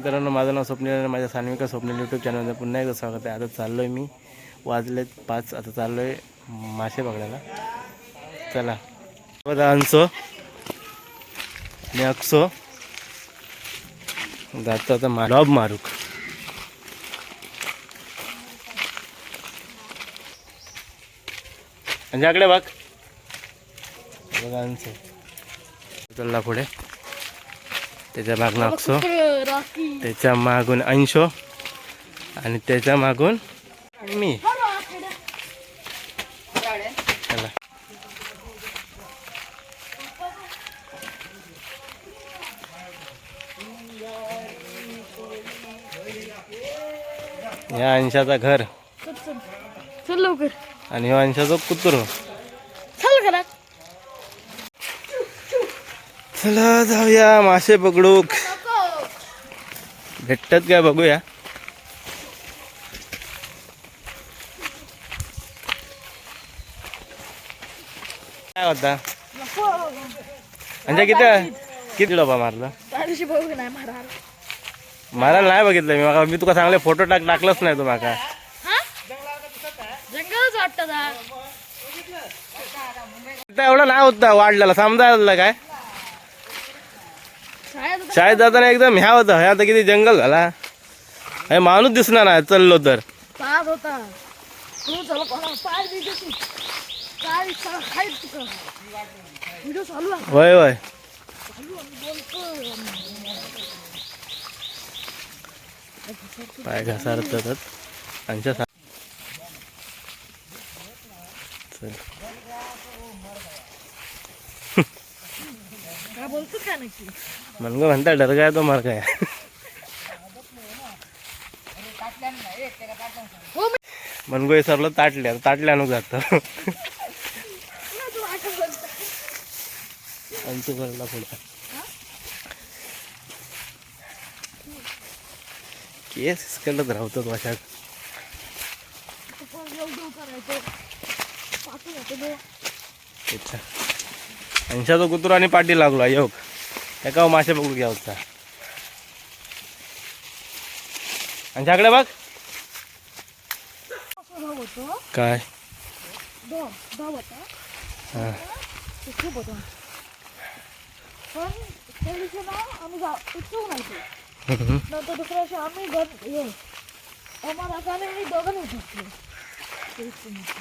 मित्रांनो माझं नाव स्वप्नील आणि माझ्या सान्विका स्वप्नील यूट्यूब चॅनलमध्ये पुन्हा एकदा स्वागत आहे. आता चाललो आहे मी. वाजले पाच आता चाललो आहे मासे पकडायला. चला. बघा अंसो आणि अक्सो. जातो आता मारॉब मारूक. आणि आकडे बघ. बघा अंसो चालला पुढे. त्याच्या मागून अक्सो त्याच्या मागून ऐंशो आणि त्याच्या मागून मी. चला. या अंशाचा घर. चल लवकर. आणि ह्यो अंशाचा कुत्रो चल घरात चला जाऊया मासे पकडूक. भेटतात काय बघूया. काय होता? अंशा किती किती डबा मारला? मारायला नाही बघितलं मी माका मी तुका चांगले फोटो टाक टाकलंच नाही तू माका. हा? एवढं नाही होता वाढलेला समजा काय? शाळेत जाताना एकदम ह्या होता. ह्या आता किती जंगल झाला. हे माणूस दिसणार नाही चाललो तर. पाच होता. तू चला कोणा पाय दिसत तू काय काय तुका व्हिडिओ चालू आहे होय होय चालू आहे बोलतो पाय घसारत जातात त्यांच्या सा- चल काय बोलतो काय नक्की? मनगो म्हणता डर काय तो मार काय? मी मनगो हे सरलं ताटल्या ताटल्या आणून जातं. आमचं पुढे. केस कळत राहतात वाशात. तू पण एवढं करायचं. पाठवून येतो बघ. अच्छा. अंशाचा कुत्रा आणि पाठी लागलो योग एका मासे बघू घ्या होता अंशाकडे बघ. काय? आम्ही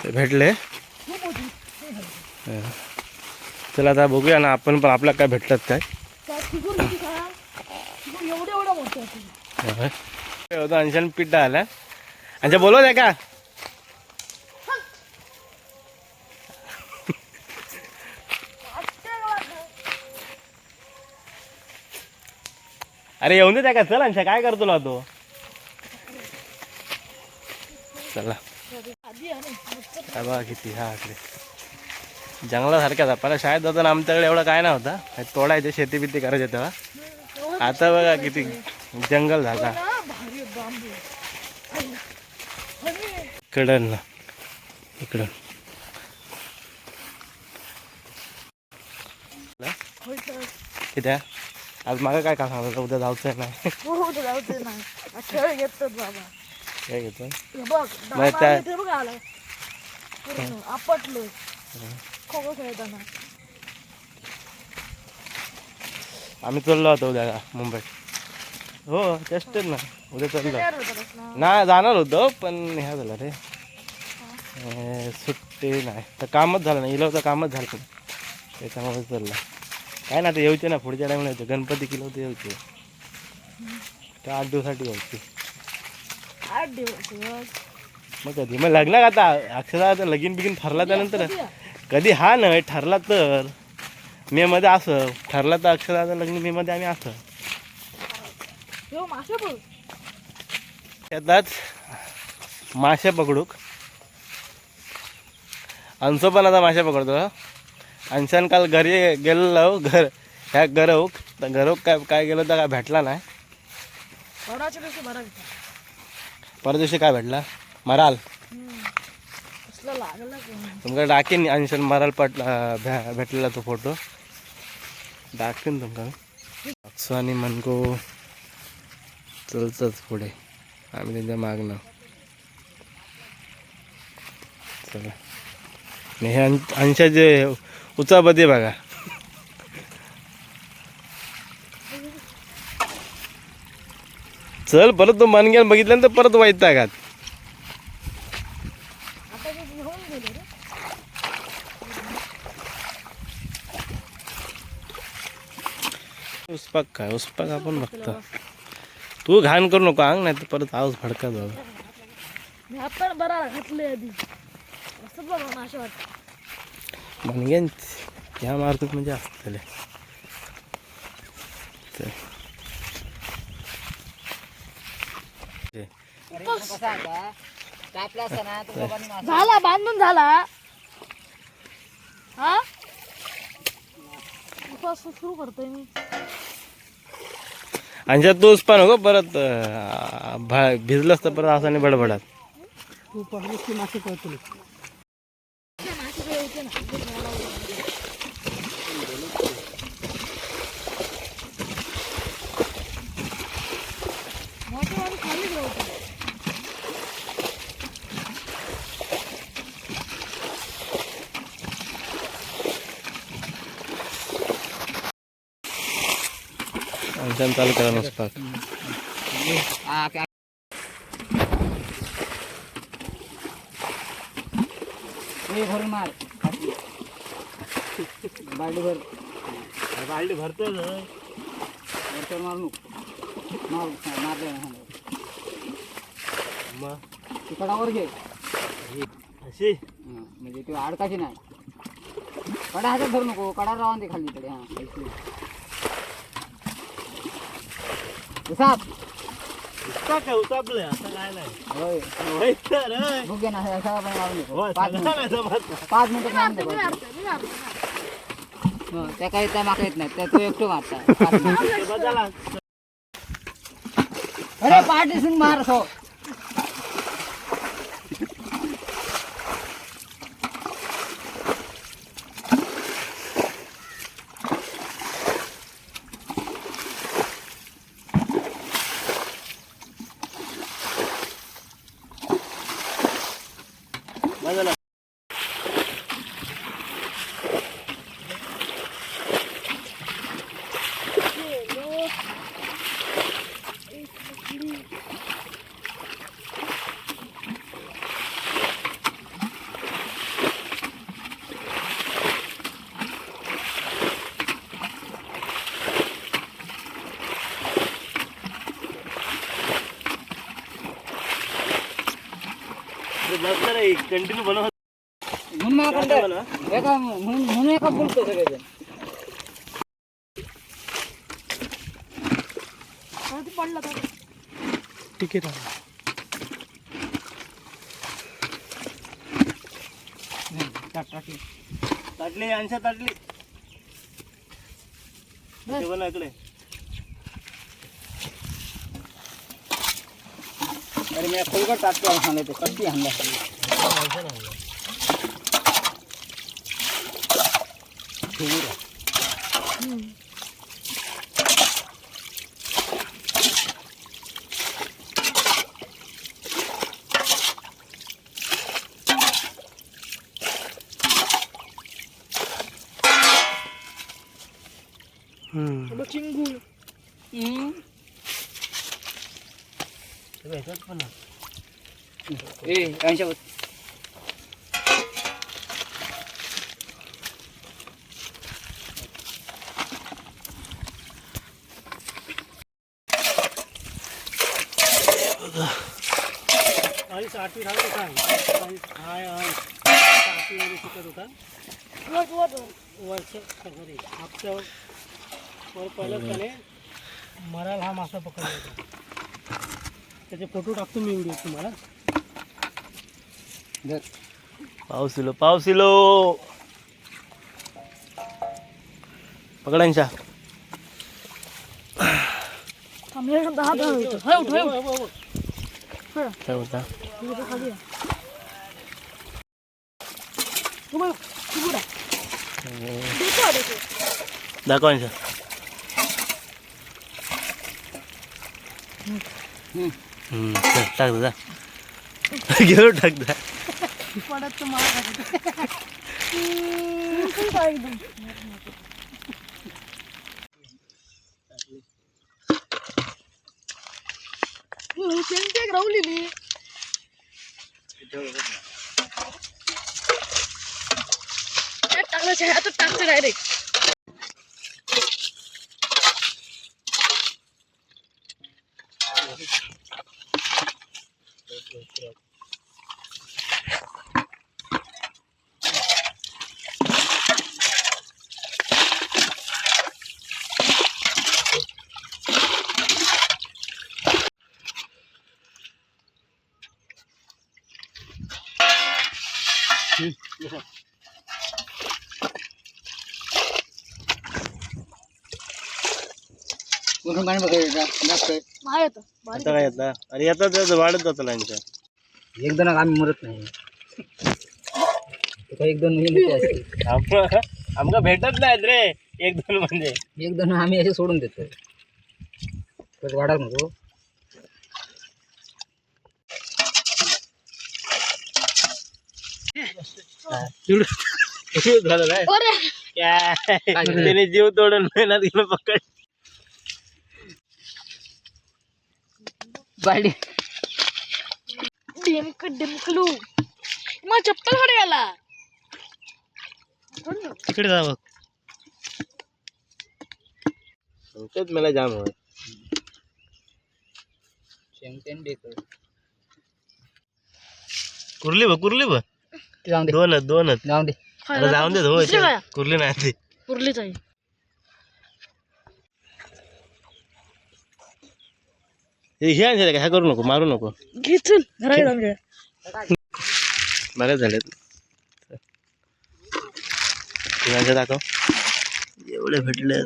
भेटले? चला आता बघूया ना आपण पण आपल्याला काय भेटतात काय. होती. होतं अंशान पिड्डा आला. अंशा बोलवत आहे का? अरे येऊन दे का? चल अंशा काय करतो ना तो? चला. किती हा आकडे जंगलासारख्याच पहिला शाळेत जाताना आमच्याकडे एवढं काय नव्हता. तोडायचे शेती बिती करायचे तेव्हा. आता बघा किती जंगल झाला. इकडं ना इकडं. किती? आज मागं काय का सांगतो उद्या जाऊचं नाही. हो हो खेळ घेतात बाबा. काय घेतो बघ आपटलं खो खो खेळताना आम्ही चाललो होतो उद्या मुंबईत. हो चेष्टच ना. उद्या चाललो. तयार होतातच ना ना जाणार होतो पण ह्या झालं रे. सुट्टी नाही. तर कामच झालं नाही. इलं होतं कामच झालं पण त्याच्यामुळे चाललं. काय ना ते येऊचे ना पुढच्या टाईमला येतो गणपती किलो होते येऊचे त्या आठ दिवसासाठी यायची. आठ दिवस. मग कधी? मग लग्न आता? अक्षरशः लगीन बिगीन ठरला त्यानंतर. कधी हा नाही ठरला तर. मे मध्ये असं ठरला तर अक्षरशः आता लग्न मे मध्ये आम्ही असं. शेतात मासे पकडूक. अंशो पण आता मासे पकडतो. अंशान काल घरी गेलेलो घर ह्या गरवूक तर गरवूक काय काय गेलो तर काय भेटला नाही. दिवशी दिवशी काय भेटला? मराल. तुमका डाकेन अंशन मराल पट भेटलेला तो फोटो. टाकीन तुमका. अक्सो आणि मनको चलचच पुढे. आम्ही त्यांच्या मागणं चला. आणि हे अंशाचे उचापती बघा. चल परत तो मनग्यान बघितल्यानंतर परत वाईट टाकात आता ते घेऊन गेले रे उसपाक काय? उसपाक आपण बघतो. तू घाण करू नको अंग नाही तर परत आवाज फडका जाऊ. बरा घातले आधी. असं बघा ना असं वाटतं. मनग्यान ह्या मार्केट म्हणजे असतले. झाला बांधून झाला. हा? उपास सुरू करतोय मी. आणि त्यात तोच पण हो परत अं, भा- तर परत असा नाही बडबडात. तू पाहिलीस की मासे पळतो मासे पळवते ना मोठे माणूस खाली पळवतो चालू करा उसपाक भरून मार बालडी भर. बालडी भरतो वरच्यावर मारू नको. मार मारले मग? तिकडावर घे. अशी? हां, म्हणजे तू अडकाची नाही. कडा हातात धरू नको. कडा राहून दे खाली इकडे हां ऐकू. उसाप काय उचापलं असं काय नाही होय भूक घे ना हे सगळं पण मारू नको पाच मिनिट पाच मिनिटं मारून दे मी बस. मारतोय मी मारतोय हं, त्या काही त्या माका येत नाही त्या तू हो कंटिन्यू बनव. म्हणून एका म्हणून म्हणून एका बोलतो सगळेजण हा, तिकीट टाकी ताटली अंशा ताटली. जेवण इकडे. अरे मी खोलगट टाकतो सांगायचं कशी हाणला मग चिंगूळ पण ए ऐंशी आणि आठवी झालं सांग हाय हाय आठवी वगैरे शिकत होता वर्ष वर पहिलं त्याने मराल हा मासा पकडला होता त्याचे फोटो टाकतो मी व्हिडिओ तुम्हाला धर पावसिलो पावसिलो पकडांशा थांबले दहा दहा होतं हाय उठ हाय उठ हं, काय होता हे बघ, खाली आहे. हे बघ, चिंगूळ आहे. देतो आहे, देतो. दाखव अंशा हं. हम्म. टाक दादा गेलो टाक दा पडत तर मला सिंपल राहुली टाकलं आता टाकतो डायरेक्ट कुठून पाणी बघायचं जास्त आहे. नाही येतं बारीक आता काय आता अरे आता त्याचं वाढत जातं लाईनच्या एक दोन आम्ही मरत नाही. एक दोन असते आमका भेटत नाहीत रे. एक दोन म्हणजे. एक दोन आम्ही असे सोडून देतो परत वाढाल नको. एवढं झालं काय त्याने जीव तोडून मेहनत घेऊन पकड बाडी डिमक डिमकलू मग चप्पलकडे गेला तिकडे जा बघ तेच मला जाम होय शेंगतेन बेकर कुर्ली बघ कुरली बघ ते जाऊन दे दोनच दोनच जाऊन दे अरे जाऊन दे हो दुसरी काय? कुर्ली नाही ती उरलीच आहे हे हे आणले का ह्या करू नको मारू नको घे चल घराकडे जाऊन घे बरेच झालेत तिघांचे दाखव एवढे भेटले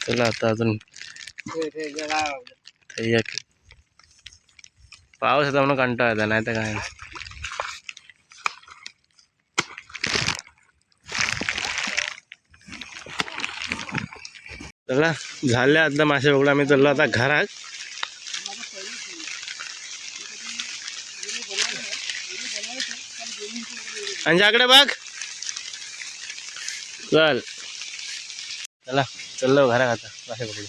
चला आता अजून ते एक पाऊस येतो म्हणून कंटाळा येतो नाही तर काय? चला झाले आता मासे बघून आम्ही चाललो आता घरात. अंजाकडे बघ. चल. चला चाललो घरात आता मासे पकडू